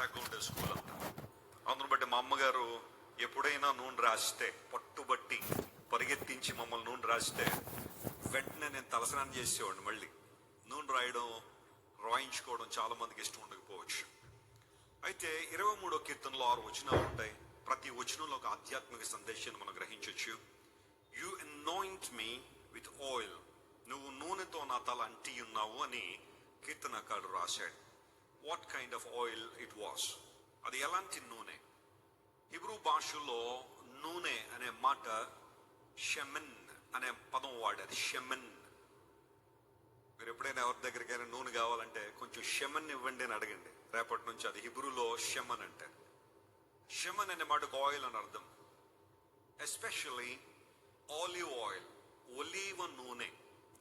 చిరాకు ఉండే స్కూల్ అంతా. అందును బట్టి మా అమ్మగారు ఎప్పుడైనా నూనె రాస్తే పట్టుబట్టి పరిగెత్తించి మమ్మల్ని నూనె రాస్తే వెంటనే నేను తలస్నానం చేసేవాడిని మళ్ళీ. నూనె రాయడం రాయించుకోవడం చాలా మందికి ఇష్టం ఉండకపోవచ్చు. అయితే ఇరవై మూడో కీర్తనలో ఆరు వచనాలు ఉంటాయి. ప్రతి వచనంలో ఒక ఆధ్యాత్మిక సందేశాన్ని మనం గ్రహించవచ్చు you anoint me with oil నువ్వు నూనెతో నా తల అంటి ఉన్నావు అని కీర్తనకారుడు రాశాడు. What kind of oil it was అది ఎలాంటి నూనె? హిబ్రూ భాషలో నూనె అనే మాట షెమెన్ అనే పదం వాడారు షెమెన్. మీరు ఎప్పుడైనా ఎవరి దగ్గరికైనా నూనె కావాలంటే కొంచెం షెమన్ ఇవ్వండి అని అడగండి. రేపటి నుంచి అది హిబ్రూలో షెమన్ అంటే. షెమన్ అనే మాటకు ఆయిల్ అని అర్థం. ఎస్పెషల్లీ ఆలివ్ ఆయిల్ ఒలీవ నూనె.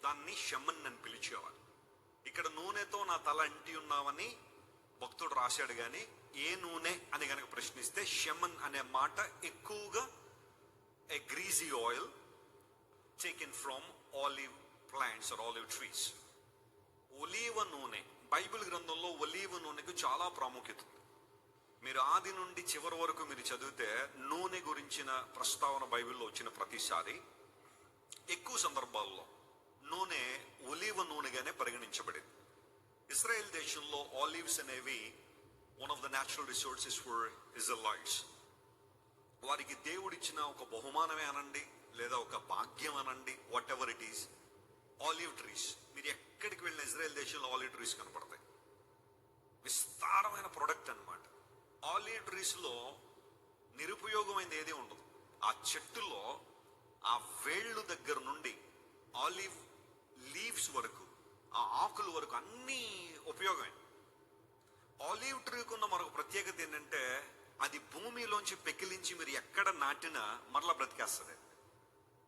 దాన్ని షెమన్ అని పిలిచేవారు. ఇక్కడ నూనెతో నా తల అంటి ఉన్నామని భక్తుడు రాశాడు కానీ ఏ నూనె అని కనుక ప్రశ్నిస్తే షెమన్ అనే మాట ఎక్కువగా a greasy oil taken from olive plants or olive trees ఒలీవ నూనె బైబిల్ గ్రంథంలో ఒలీవ నూనెకు చాలా ప్రాముఖ్యత మీరు ఆది నుండి చివరి వరకు మీరు చదివితే నూనె గురించిన ప్రస్తావన బైబిల్లో వచ్చిన ప్రతిసారి ఎక్కువ సందర్భాల్లో నూనె ఒలీవ నూనెగానే పరిగణించబడింది ఇస్రాయెల్ దేశంలో ఆలివ్స్ అనేవి one of the natural resources for Israelis వారికి దేవుడిచ్చిన ఒక బహుమానమే అనండి లేదా ఒక భాగ్యం అనండి whatever it is olive trees మీరు ఎక్కడికి వెళ్ళిన ఇజ్రాయెల్ దేశంలో ఆలివ్ ట్రీస్ కనపడతాయి. విస్తారమైన ప్రొడక్ట్ అన్నమాట. ఆలివ్ ట్రీస్లో నిరుపయోగమైనది ఏది ఉండదు. ఆ చెట్టులో ఆ వేళ్ళు దగ్గర నుండి ఆలివ్ లీవ్స్ వరకు ఆ ఆకుల వరకు అన్నీ ఉపయోగమే. ఆలివ్ ట్రీకి ఉన్న మరొక ప్రత్యేకత ఏంటంటే అది భూమిలోంచి పెకిలించి మీరు ఎక్కడ నాటినా మరలా బ్రతికేస్తుంది.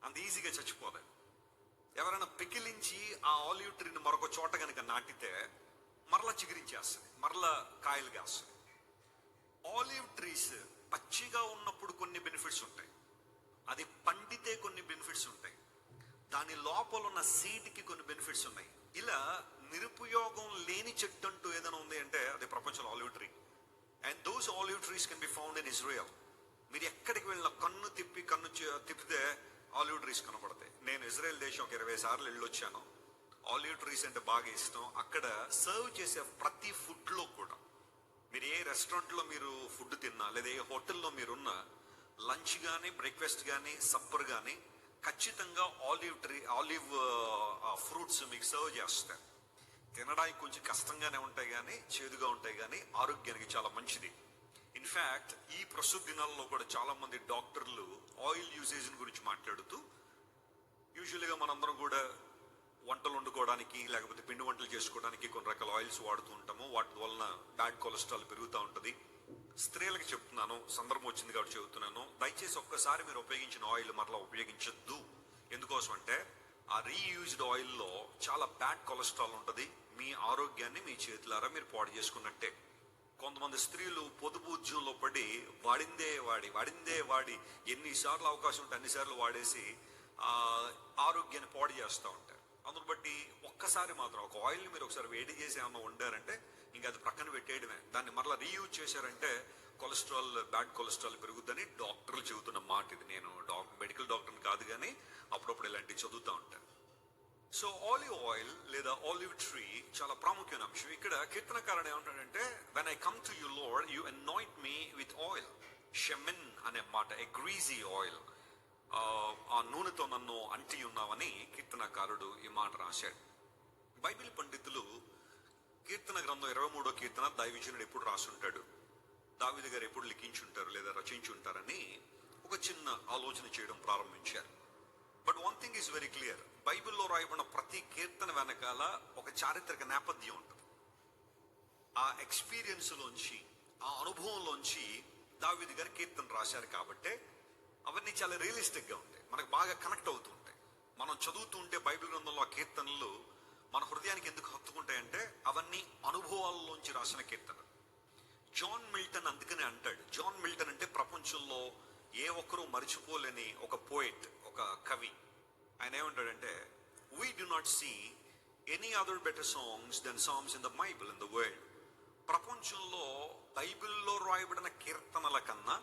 అంత ఈజీగా చచ్చిపోదు ఎవరైనా పెకిలించి ఆ ఆలివ్ ట్రీని మరొక చోట కనుక నాటితే మరలా చిగురించేస్తుంది మరలా కాయలు కాస్తుంది ఆలివ్ ట్రీస్ పచ్చిగా ఉన్నప్పుడు కొన్ని బెనిఫిట్స్ ఉంటాయి. అది పండితే కొన్ని బెనిఫిట్స్ ఉంటాయి. దాని లోపల ఉన్న సీడ్కి కొన్ని బెనిఫిట్స్ ఉన్నాయి. ఇలా నిరుపయోగం లేని చెట్టు అంటూ ఏదైనా ఉంది అంటే అది ప్రపంచంలో olive tree and those olive trees can be found in Israel మీరు ఎక్కడికి వెళ్ళిన కన్ను తిప్పి కన్ను తిప్పితే ఆలివ్ ట్రీస్ కనపడతాయి నేను ఇజ్రాయెల్ దేశం ఒక ఇరవై సార్లు వెళ్ళొచ్చాను. ఆలివ్ ట్రీస్ అంటే బాగా ఇష్టం. అక్కడ సర్వ్ చేసే ప్రతి ఫుడ్లో కూడా. మీరు ఏ రెస్టారెంట్లో మీరు ఫుడ్ తిన్నా లేదా ఏ హోటల్లో మీరున్నా లంచ్ కానీ బ్రేక్ఫాస్ట్ కానీ సప్పర్ కానీ ఖచ్చితంగా ఆలివ్ ట్రీ ఆలివ్ ఫ్రూట్స్ మీకు సర్వ్ చేస్తారు తినడానికి కొంచెం కష్టంగానే ఉంటాయి కానీ చేదుగా ఉంటాయి కానీ ఆరోగ్యానికి చాలా మంచిది. ఇన్ఫ్యాక్ట్ ఈ ప్రస్తుత దినాల్లో కూడా చాలా మంది డాక్టర్లు ఆయిల్ యూసేజ్ గురించి మాట్లాడుతూ యూజువల్గా మనందరం కూడా వంటలు వండుకోవడానికి లేకపోతే పిండి వంటలు చేసుకోవడానికి కొన్ని రకాల ఆయిల్స్ వాడుతూ ఉంటాము. వాటి వలన బ్యాడ్ కొలెస్ట్రాల్ పెరుగుతూ ఉంటుంది. స్త్రీలకు చెప్తున్నాను సందర్భం వచ్చింది కాబట్టి చెబుతున్నాను. దయచేసి ఒక్కసారి మీరు ఉపయోగించిన ఆయిల్ మరలా ఉపయోగించద్దు. ఎందుకోసం అంటే ఆ రీయూజ్డ్ ఆయిల్లో చాలా బ్యాడ్ కొలెస్ట్రాల్ ఉంటుంది. మీ ఆరోగ్యాన్ని మీ చేతులారా మీరు పాడు చేసుకున్నట్టే. కొంతమంది స్త్రీలు పొదుపు ఉద్యమంలో పడి వాడిందే వాడి వాడిందే వాడి ఎన్నిసార్లు అవకాశం ఉంటే అన్నిసార్లు వాడేసి ఆరోగ్యాన్ని పాడు చేస్తూ ఉంటారు. అందును బట్టి ఒక్కసారి మాత్రం ఒక ఆయిల్ని మీరు ఒకసారి వేడి చేసి ఏమన్నా వండారంటే ఇంకా అది ప్రక్కన పెట్టేయడమే. దాన్ని మరలా రీయూజ్ చేశారంటే కొలెస్ట్రాల్ బ్యాడ్ కొలెస్ట్రాల్ పెరుగుద్దని డాక్టర్లు చెబుతున్న మాట ఇది. నేను డాక్ మెడికల్ డాక్టర్ని కాదు కానీ అప్పుడప్పుడు ఇలాంటివి చదువుతూ ఉంటాను. సో ఆలివ్ ఆయిల్ లేదా ఆలివ్ ట్రీ చాలా ప్రాముఖ్యమైన అంశం. ఇక్కడ కీర్తనకారుడు ఏమంటాడంటే when I come to you Lord you anoint me with oil షెమిన్ అనే మాట ఏ గ్రీజీ ఆయిల్ ఆ నూనెతో నన్ను అంటి ఉన్నావని కీర్తనకారుడు ఈ మాట రాశాడు. బైబిల్ పండితులు కీర్తన గ్రంథం ఇరవై మూడో కీర్తన దైవజనుడు ఎప్పుడు రాసుంటాడు? దావిది గారు ఎప్పుడు లిఖించుంటారు లేదా రచించుంటారని ఒక చిన్న ఆలోచన చేయడం ప్రారంభించారు. But one thing is very clear బైబిల్లో రాయబడిన ప్రతి కీర్తన వెనకాల ఒక చారిత్రక నేపథ్యం ఉంటుంది. ఆ ఎక్స్పీరియన్స్లోంచి ఆ అనుభవంలోంచి దావిది గారు కీర్తన రాశారు కాబట్టే అవన్నీ చాలా రియలిస్టిక్గా ఉంటాయి. మనకు బాగా కనెక్ట్ అవుతూ ఉంటాయి. మనం చదువుతూ ఉంటే బైబిల్ గ్రంథంలో ఆ కీర్తనలు మన హృదయానికి ఎందుకు హత్తుకుంటాయంటే అవన్నీ అనుభవాల్లోంచి రాసిన కీర్తనలు. జాన్ మిల్టన్ అందుకనే అంటాడు. జాన్ మిల్టన్ అంటే ప్రపంచంలో ఏ ఒక్కరూ మర్చిపోలేని ఒక పోయిట్ ఒక కవి. ఆయన ఏమంటాడంటే we do not see any other better songs than songs in the Bible in the world ప్రపంచంలో బైబిల్లో రాయబడిన కీర్తనల కన్నా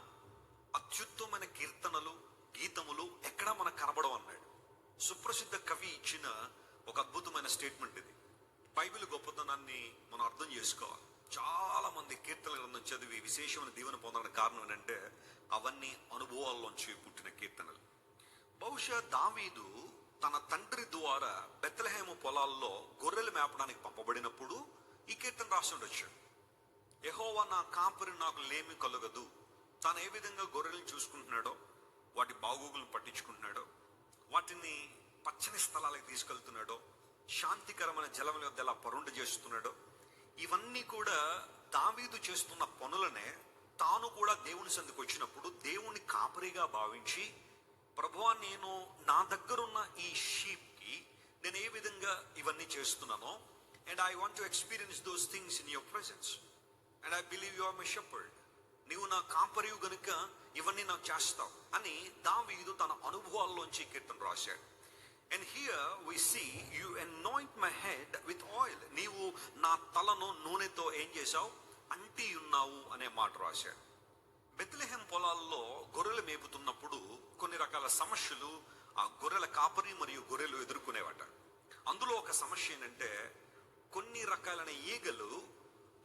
అత్యుత్తమైన కీర్తనలు గీతములు ఎక్కడా మనకు కనబడవు అన్నాడు. సుప్రసిద్ధ కవి ఇచ్చిన ఒక అద్భుతమైన స్టేట్మెంట్ ఇది. బైబిల్ గొప్పతనాన్ని మనం అర్థం చేసుకోవాలి. చాలా మంది కీర్తన గ్రంథం చదివి విశేషమైన దీవెన పొందడానికి కారణం ఏంటంటే అవన్నీ అనుభవాల్లోంచి పుట్టిన కీర్తనలు. బహుశా దావీదు తన తండ్రి ద్వారా బెత్తలహేము పొలాల్లో గొర్రెలు మేపడానికి పంపబడినప్పుడు ఈ కీర్తన రాసి ఉండొచ్చు. యహోవా నా కాపరి నాకు లేమి కలగదు. తాను ఏ విధంగా గొర్రెలను చూసుకుంటున్నాడో వాటి బాగోగులను పట్టించుకుంటున్నాడో వాటిని పచ్చని స్థలాలకు తీసుకెళ్తున్నాడో శాంతికరమైన జలం వద్ద ఎలా పరుండు చేస్తున్నాడో ఇవన్నీ కూడా దావీదు చేస్తున్న పనులనే తాను కూడా దేవుని సందుకు వచ్చినప్పుడు దేవుని కాపరిగా భావించి ప్రభువా నేను నా దగ్గరున్న ఈ షీప్కి నేను ఏ విధంగా ఇవన్నీ చేస్తున్నానో and I want to experience those things in your presence and I believe you are my shepherd నీవు నా కాపరివు గనుక ఇవన్నీ నాకు చేస్తావు అని దావీదు తన అనుభవాల్లోంచి కీర్తన రాశాడు. And here we see you anoint my head with oil నీవు నా తలను నూనెతో ఏం చేశావు? అంటి ఉన్నావు అనే మాట రాశాడు. బెత్లెహెం పొలాల్లో గొర్రెలు మేపుతున్నప్పుడు కొన్ని రకాల సమస్యలు ఆ గొర్రెల కాపరి మరియు గొర్రెలు ఎదుర్కొనేవట. అందులో ఒక సమస్య ఏంటంటే కొన్ని రకాలైన ఈగలు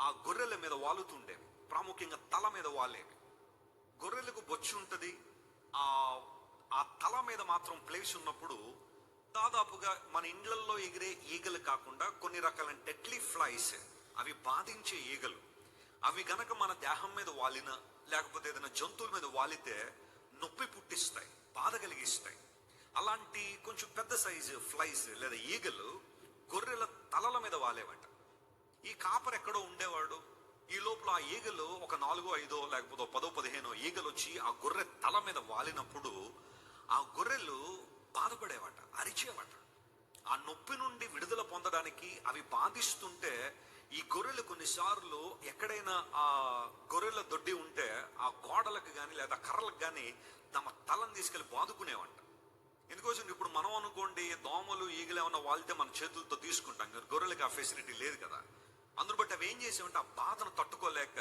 ఆ గొర్రెల మీద వాలుతుండేవి. ప్రాముఖ్యంగా తల మీద వాలేవి. గొర్రెలకు బొచ్చు ఉంటుంది. ఆ ఆ తల మీద మాత్రం ప్లేస్ ఉన్నప్పుడు దాదాపుగా మన ఇండ్లల్లో ఎగిరే ఈగలు కాకుండా కొన్ని రకాలైన టెట్లీ ఫ్లైస్ అవి బాధించే ఈగలు. అవి గనక మన దేహం మీద వాలిన లేకపోతే ఏదైనా జంతువుల మీద వాలితే నొప్పి పుట్టిస్తాయి బాధ కలిగిస్తాయి. అలాంటి కొంచెం పెద్ద సైజు ఫ్లైస్ లేదా ఈగలు గొర్రెల తలల మీద వాలేవట. ఈ కాపర్ ఎక్కడో ఉండేవాడు. ఈ లోపల ఆ ఈగలు ఒక నాలుగో ఐదో లేకపోతే పదో పదిహేనో ఈగలు వచ్చి ఆ గొర్రె తల మీద వాలినప్పుడు ఆ గొర్రెలు బాధపడేవట అరిచేవట. ఆ నొప్పి నుండి విడుదల పొందడానికి అవి బాధిస్తుంటే ఈ గొర్రెలు కొన్నిసార్లు ఎక్కడైనా ఆ గొర్రెల దొడ్డి ఉంటే ఆ గోడలకు కానీ లేదా కర్రలకు కానీ తమ తలను తీసుకెళ్ళి బాదుకునేవంట. ఎందుకోసం ఇప్పుడు మనం అనుకోండి దోమలు ఈగలు ఏమన్నా వాళ్తే మన చేతులతో తీసుకుంటాం గొర్రెలకు ఆ ఫెసిలిటీ లేదు కదా. అందును బట్టి అవి ఏం చేసామంటే ఆ బాధను తట్టుకోలేక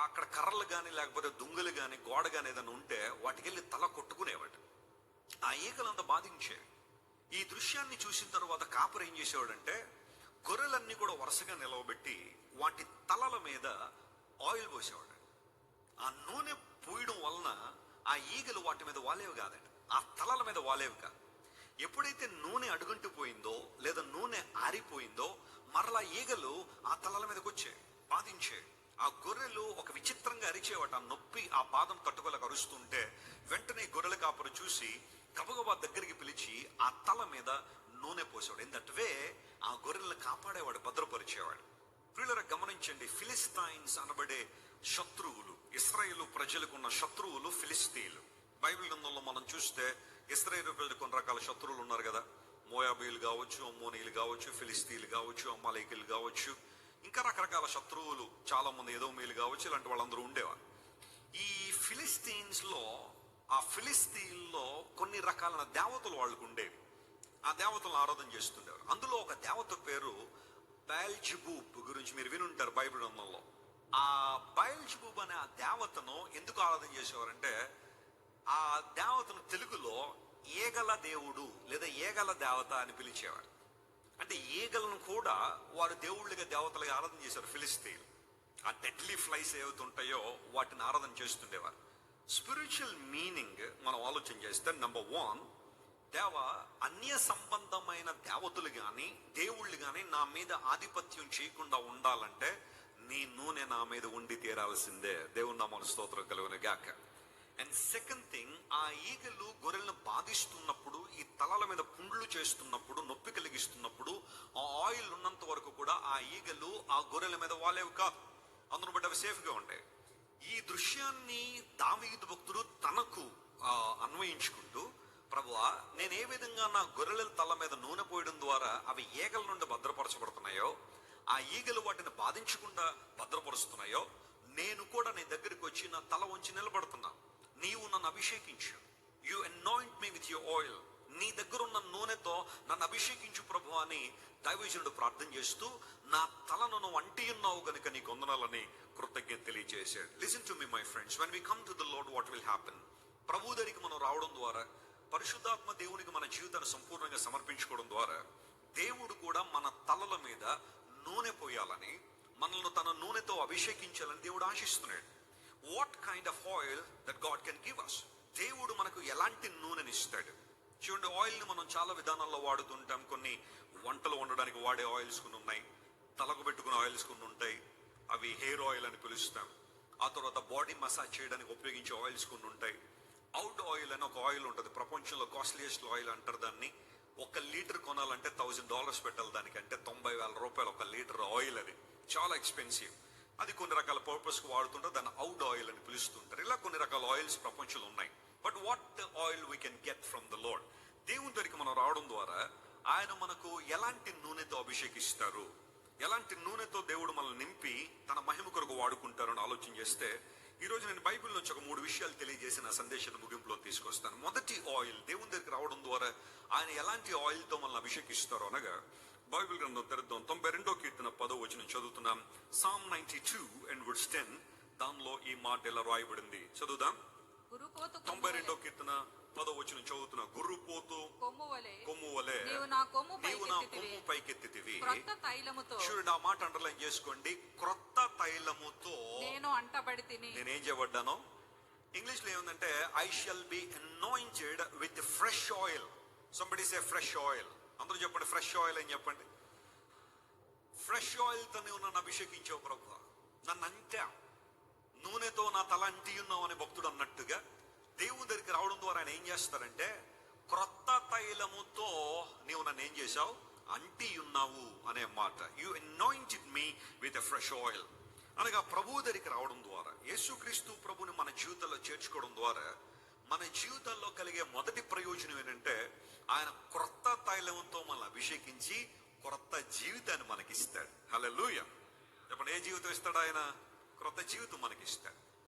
అక్కడ కర్రలు కానీ లేకపోతే దుంగలు కానీ గోడ కానీ ఏదైనా ఉంటే వాటికెళ్ళి తల కొట్టుకునేవాడు ఆ ఈగలంతా బాధించేవి ఈ దృశ్యాన్ని చూసిన తర్వాత కాపరు ఏం చేసేవాడంటే గొర్రెలన్నీ కూడా వరుసగా నిలవబెట్టి వాటి తలల మీద ఆయిల్ పోసేవాడు ఆ నూనె పూయడం వలన ఆ ఈగలు వాటి మీద వాలేవి కాదండి. ఆ తలల మీద వాలేవి కాదు. ఎప్పుడైతే నూనె అడుగుంటూ పోయిందో లేదా నూనె ఆరిపోయిందో మరలా ఈగలు ఆ తలల మీదకి వచ్చాయి బాధించే ఆ గొర్రెలు ఒక విచిత్రంగా అరిచేవాట. ఆ నొప్పి ఆ పాదం తట్టుకోలేక అరుస్తుంటే వెంటనే గొర్రెల కాపరు చూసి గబగబా దగ్గరికి పిలిచి ఆ తల మీద నూనె పోసేవాడు. ఎందుకంటే ఆ గొర్రెలను కాపాడేవాడు భద్రపరిచేవాడు. ప్రియులరా గమనించండి ఫిలిస్తైన్స్ అనబడే శత్రువులు ఇస్రాయేల్ ప్రజలకు ఉన్న శత్రువులు ఫిలిస్తీన్లు. బైబిల్ గ్రంథంలో మనం చూస్తే ఇస్రాయేల్ ప్రజలకు కొన్ని రకాల శత్రువులు ఉన్నారు కదా. మోయాబీలు కావచ్చు అమ్మోనీలు కావచ్చు ఫిలిస్తీన్లు కావచ్చు అమ్మాలేకులు కావచ్చు ఇంకా రకరకాల శత్రువులు చాలా మంది ఏదో మీలు కావచ్చు ఇలాంటి వాళ్ళందరూ ఉండేవారు. ఈ ఫిలిస్తీన్స్లో ఆ ఫిలిస్తీన్లో కొన్ని రకాలైన దేవతలు వాళ్ళకు ఉండేవి. ఆ దేవతలను ఆరాధన చేస్తుండేవారు. అందులో ఒక దేవత పేరు బయల్జిబూబ్ గురించి మీరు వినుంటారు బైబిల్ గ్రంథంలో. ఆ బయల్జిబూబ్ అనే ఆ దేవతను ఎందుకు ఆరాధన చేసేవారంటే ఆ దేవతను తెలుగులో ఏగల దేవుడు లేదా ఏగల దేవత అని పిలిచేవారు. అంటే ఈగలను కూడా వారు దేవుళ్ళుగా దేవతలుగా ఆరాధన చేశారు ఫిలిస్తీన్ ఆ డెడ్లీ ఫ్లైస్ ఏవైతే ఉంటాయో వాటిని ఆరాధన చేస్తుండేవారు. స్పిరిచువల్ మీనింగ్ మనం ఆలోచన చేస్తే నంబర్ వన్ దేవ అన్య సంబంధమైన దేవతలు గాని దేవుళ్ళు గాని నా మీద ఆధిపత్యం చేయకుండా ఉండాలంటే నీ నూనె నా మీద ఉండి తీరాల్సిందే. దేవుని నామను స్తోత్రం కలిగిన గాక అండ్ సెకండ్ థింగ్ ఆ ఈగలు గొర్రెలను బాధిస్తున్నప్పుడు ఈ తలల మీద పుండ్లు చేస్తున్నప్పుడు నొప్పి కలిగిస్తున్నప్పుడు ఆ ఆయిల్ ఉన్నంత వరకు కూడా ఆ ఈగలు ఆ గొర్రెల మీద వాలేవి కాదు. అందును బట్టి అవి సేఫ్గా ఉంటాయి. ఈ దృశ్యాన్ని దావీదు భక్తుడు తనకు ప్రభువా నేను ఏ విధంగా నా గొర్రెల తల మీద నూనె పోయడం ద్వారా అవి ఈగల నుండి భద్రపరచబడుతున్నాయో ఆ ఈగలు వాటిని బాధించకుండా భద్రపరుస్తున్నాయో నేను కూడా నీ దగ్గరికి వచ్చి నా తల ఉంచి నిలబడుతున్నా. నీవు నన్ను అభిషేకించు. You anoint me with your oil నీ దగ్గర ఉన్న నూనెతో నన్ను అభిషేకించు ప్రభు అని దైవజనుడు ప్రార్థన చేస్తూ నా తలను నువ్వు అంటి ఉన్నావు గనుక నీ కొందనాలని కృతజ్ఞత తెలియజేశాడు. Listen to me my friends when we come to the Lord what will happen ప్రభు దగ్గరికి మనం రావడం ద్వారా పరిశుద్ధాత్మ దేవునికి మన జీవితాన్ని సంపూర్ణంగా సమర్పించుకోవడం ద్వారా దేవుడు కూడా మన తలల మీద నూనె పోయాలని మనల్ని తన నూనెతో అభిషేకించాలని దేవుడు ఆశిస్తున్నాడు. What kind of oil that God can give us దేవుడు మనకు ఎలాంటి నూనెని ఇస్తాడు? చూడండి ఆయిల్ని మనం చాలా విధానాల్లో వాడుతుంటాం. కొన్ని వంటలు వండడానికి వాడే ఆయిల్స్ కొన్ని ఉన్నాయి. తలకు పెట్టుకునే ఆయిల్స్ కొన్ని ఉంటాయి. అవి హెయిర్ ఆయిల్ అని పిలుస్తాం. ఆ తర్వాత బాడీ మసాజ్ చేయడానికి ఉపయోగించే ఆయిల్స్ కొన్ని ఉంటాయి. అవుట్ ఆయిల్ అని ఒక ఆయిల్ ఉంటుంది. ప్రపంచంలో కాస్ట్లీయెస్ట్ ఆయిల్ అంటారు దాన్ని. ఒక లీటర్ కొనాలంటే థౌజండ్ డాలర్స్ పెట్టాలి దానికి అంటే తొంభై వేల రూపాయలు ఒక లీటర్ ఆయిల్ అది. చాలా ఎక్స్పెన్సివ్. అది కొన్ని రకాల పర్పస్కి వాడుతుంటే వాడుతుంటారు దాన్ని అవుడ్ ఆయిల్ అని పిలుస్తుంటారు. ఇలా కొన్ని రకాల ఆయిల్స్ ప్రపంచంలో ఉన్నాయి. But what oil we can get from the Lord దేవుని దగ్గరికి మనం రావడం ద్వారా ఆయన మనకు ఎలాంటి నూనెతో అభిషేకిస్తారు? ఎలాంటి నూనెతో దేవుడు మనల్ని నింపి తన మహిమ కొరకు వాడుకుంటారు అని ఆలోచన చేస్తే ఈ రోజు నేను బైబిల్ నుంచి ఒక మూడు విషయాలు తెలియజేసి నా సందేశాన్ని ముగింపులో తీసుకొస్తాను. మొదటి ఆయిల్ దేవుని దగ్గరికి రావడం ద్వారా ఆయన ఎలాంటి ఆయిల్తో మనల్ని అభిషేకిస్తారు అనగా బైబిల్ గ్రంథం తెరుద్దాం. తొంభై రెండో కీర్తన పదో వచ్చిన చదువుతున్నాం. Psalm ninety two and verse ten దానిలో ఈ మాట ఇలా రాయబడింది. చదువుదాం. తొంభై రెండో కీర్తన పదో వచ్చిన చదువుతున్నా గుర్రుపోతూ కొమ్ము వలె కొమ్ము వలె నీవు నా కొమ్ము నీవు నా పైకెత్తితివి. కొమ్ము పైకెత్తితివి. క్రొత్త తైలముతో. చూడండి ఆ మాట అండర్లైన్ చేసుకోండి. క్రొత్త తైలముతో నేను అంటబడి తిని నేనేం చేయబడ్డాను? ఇంగ్లీష్లో ఏముందంటే I shall be anointed with fresh oil somebody say fresh oil అందరూ చెప్పండి ఫ్రెష్ ఆయిల్ అని చెప్పండి. ఫ్రెష్ ఆయిల్తో నువ్వు నన్ను అభిషేకించావు ప్రభు నన్ను అంటా. నూనెతో నా తల అంటి ఉన్నావు అని భక్తుడు అన్నట్టుగా దేవుని దగ్గరికి రావడం ద్వారా ఆయన ఏం చేస్తారంటే క్రొత్త తైలముతో నీవు నన్ను ఏం చేశావు? అంటి ఉన్నావు అనే మాట. You anointed me with a fresh oil అనగా ప్రభు దగ్గరికి రావడం ద్వారా యేసుక్రీస్తు ప్రభుని మన జీవితంలో చేర్చుకోవడం ద్వారా మన జీవితంలో కలిగే మొదటి ప్రయోజనం ఏంటంటే ఆయన క్రొత్త తైలంతో మనల్ని అభిషేకించి క్రొత్త జీవితాన్ని మనకిస్తాడు. లూయ చెప్పండి ఏ జీవితం ఇస్తాడు ఆయన? క్రొత్త జీవితం మనకిస్తాడు.